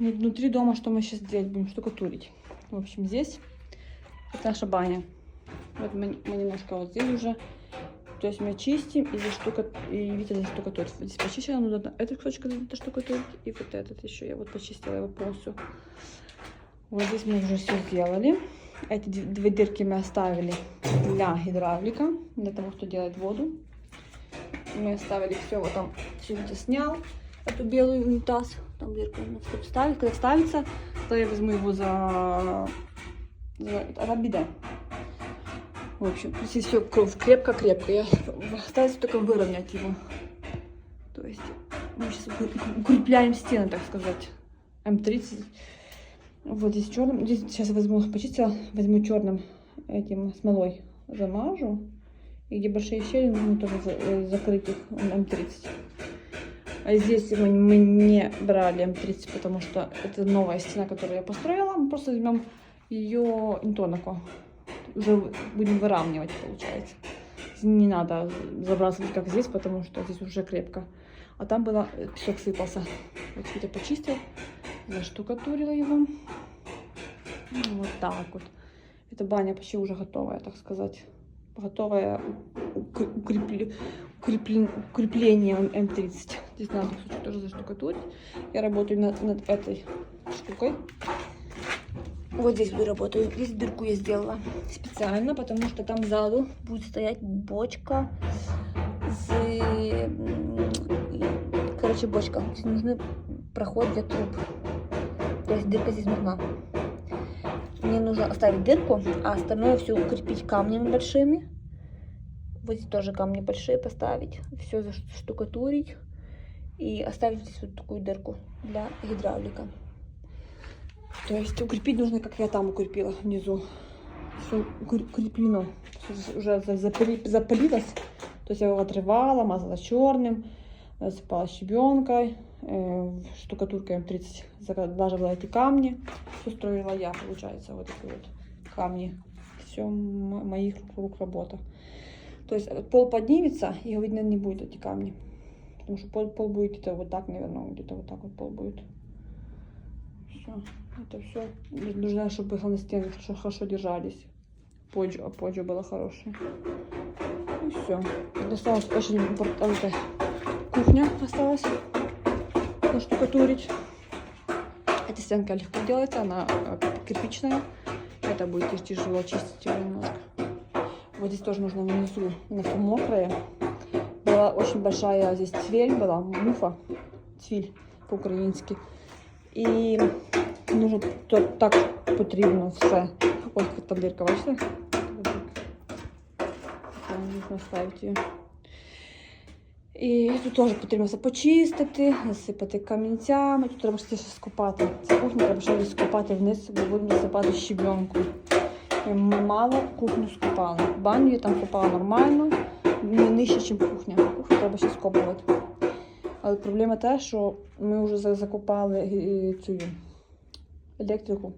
внутри дома, что мы сейчас делать будем, штукатурить. В общем, здесь это наша баня. Вот мы, мы немножко вот здесь уже. То есть мы чистим и, заштука... и Витя заштукатурит. Здесь почистила, нужно этот кусочек заштукатурить. И вот этот еще. Я вот почистила его полностью. Вот здесь мы уже все сделали. Эти две дырки мы оставили для гидравлика, для того, кто делает воду. Мы оставили все, вот там все Витя снял, эту белую унитаз, там тут ставит. Когда ставится, то я возьму его за, за рабида. В общем, здесь все крепко-крепко. Я осталось только выровнять его. То есть мы сейчас укрепляем стены, так сказать. М30 вот здесь черным. Здесь сейчас возьму, почистила, возьму черным этим смолой замажу. И где большие щели, нужно тоже э, закрыть их М30. А здесь мы, не брали М30, потому что это новая стена, которую я построила. Мы просто возьмем ее интонаку. Уже будем выравнивать, получается. Не надо забрасывать, как здесь, потому что здесь уже крепко. А там было, э, песок сыпался. Вот Витя почистил, заштукатурила его. Ну, Вот так вот. Эта баня почти уже готовая, так сказать. Готовая укр- укрепле- укреплен- укреплением М30. Здесь надо кусочек тоже заштукатурить. Я работаю над, над этой штукой. Вот здесь буду работать. Здесь дырку я сделала специально, потому что там сзаду будет стоять бочка с... Короче, бочка. Здесь нужны проход для труб. То есть дырка здесь нужна. Мне нужно оставить дырку, а остальное все укрепить камнями большими. Вот здесь тоже камни большие поставить. Все заштукатурить. И оставить здесь вот такую дырку для гидравлика. То есть укрепить нужно, как я там укрепила внизу. Все укреплено. Всё Уже за- запыли- запылилось. То есть я его отрывала, мазала черным, засыпала щебенкой, э, штукатуркой М30 заглаживала эти камни. Все строила я, получается, вот эти вот камни. Все моих рук работа. То есть э, пол поднимется, и видно не будет эти камни. Потому что пол, пол будет где-то вот так, наверное, где-то вот так вот пол будет. Все. Это все. Нужно, чтобы на стены хорошо, хорошо держались. Поджу, а поджу было хорошее. И все. Осталась очень кухня осталась наштукатурить. Эта стенка легко делается, она э, кирпичная. Это будет тяж- тяжело чистить её немножко. Вот здесь тоже нужно внизу, на все мокрое. Была очень большая здесь цвель была, муфа, цвіль по-українськи. І нужно то так потрібно все. Ось тут там дирка, бачите? Це Нужно ставити її. І тут теж потрібно все почистити, засипати камінцями. Тут треба ще скопати. Цю кухню треба ще скопати вниз, бо будемо засипати щебенку. Ми мало кухню скопали. Баню я там копала нормально, не нижче, ніж кухня. Кухню треба ще скопувати. Але проблема те, що ми вже за- закопали е, цю електрику.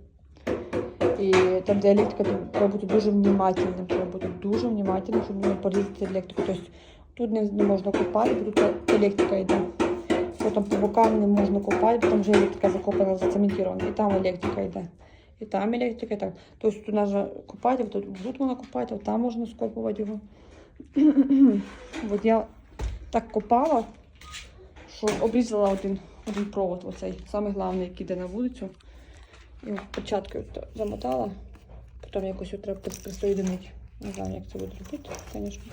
І там, де електрика, треба бути дуже внимательним. Треба бути дуже внимательним, щоб не порізати електрику. Тобто тут не, можна копати, бо тут електрика йде. Потім по бокам не можна копати, бо там вже електрика закопана, зацементована. І там електрика йде. І там електрика, і там. Тобто тут треба копати, тут, тут можна копати, а там можна скопувати його. От я так копала, що обрізала один, один провод, оцей, самий головний, який йде на вулицю. І от замотала, потім якось його треба присоєдинити. Не знаю, як це буде робити, звісно.